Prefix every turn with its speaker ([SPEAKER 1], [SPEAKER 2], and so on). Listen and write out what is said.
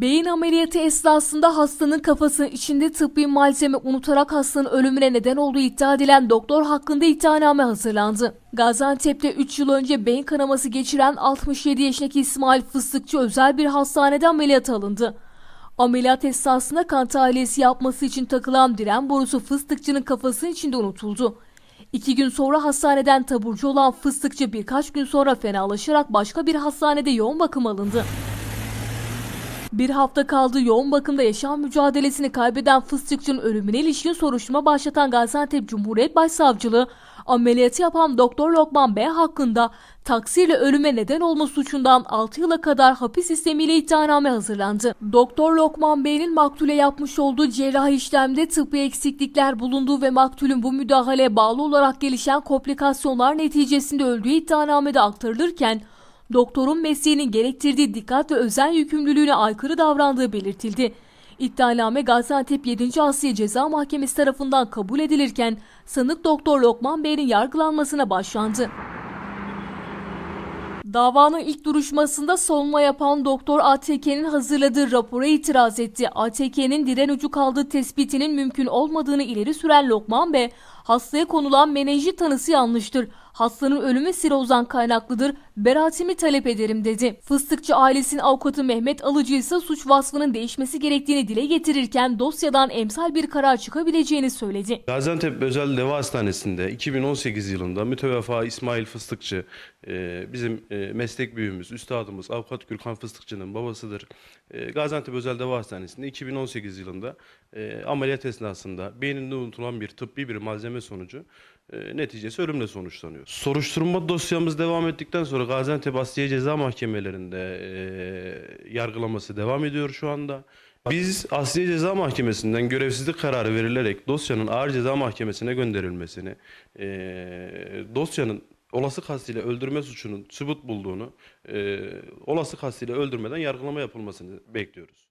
[SPEAKER 1] Beyin ameliyatı esnasında hastanın kafasının içinde tıbbi malzeme unutarak hastanın ölümüne neden olduğu iddia edilen doktor hakkında iddianame hazırlandı. Gaziantep'te 3 yıl önce beyin kanaması geçiren 67 yaşındaki İsmail Fıstıkçı özel bir hastanede ameliyat alındı. Ameliyat esnasında kan tahliyesi yapması için takılan diren borusu fıstıkçının kafasının içinde unutuldu. İki gün sonra hastaneden taburcu olan fıstıkçı birkaç gün sonra fenalaşarak başka bir hastanede yoğun bakım alındı. Bir hafta kaldığı yoğun bakımda yaşam mücadelesini kaybeden fıstıkçının ölümüne ilişkin soruşturma başlatan Gaziantep Cumhuriyet Başsavcılığı ameliyatı yapan Doktor Lokman B hakkında taksiyle ölüme neden olma suçundan 6 yıla kadar hapis sistemiyle iddianame hazırlandı. Doktor Lokman Bey'in maktule yapmış olduğu cerrahi işlemde tıbbi eksiklikler bulunduğu ve maktulün bu müdahaleye bağlı olarak gelişen komplikasyonlar neticesinde öldüğü iddianamede aktarılırken doktorun mesleğinin gerektirdiği dikkat ve özen yükümlülüğüne aykırı davrandığı belirtildi. İddianame Gaziantep 7. Asya Ceza Mahkemesi tarafından kabul edilirken sanık Doktor Lokman Bey'in yargılanmasına başlandı. Davanın ilk duruşmasında savunma yapan Doktor ATK'nin hazırladığı rapora itiraz etti. ATK'nin diren ucu kaldığı tespitinin mümkün olmadığını ileri süren Lokman Bey, hastaya konulan menenjit tanısı yanlıştır. Hastanın ölümü sirozdan kaynaklıdır. Beraatimi talep ederim dedi. Fıstıkçı ailesinin avukatı Mehmet Alıcı ise suç vasfının değişmesi gerektiğini dile getirirken dosyadan emsal bir karar çıkabileceğini söyledi.
[SPEAKER 2] Gaziantep Özel Deva Hastanesi'nde 2018 yılında müteveffa İsmail Fıstıkçı e, bizim e, meslek büyüğümüz, üstadımız Avukat Gürkan Fıstıkçı'nın babasıdır. E, Gaziantep Özel Deva Hastanesi'nde 2018 yılında ameliyat esnasında beyninde unutulan bir tıbbi bir malzeme sonucu e, neticesi ölümle sonuçlanıyor. Soruşturma dosyamız devam ettikten sonra Gaziantep Asliye Ceza Mahkemelerinde e, yargılaması devam ediyor şu anda. Biz Asliye Ceza Mahkemesi'nden görevsizlik kararı verilerek dosyanın Ağır Ceza Mahkemesi'ne gönderilmesini, e, dosyanın olası kastıyla öldürme suçunun sübut bulduğunu, e, olası kastıyla öldürmeden yargılama yapılmasını bekliyoruz.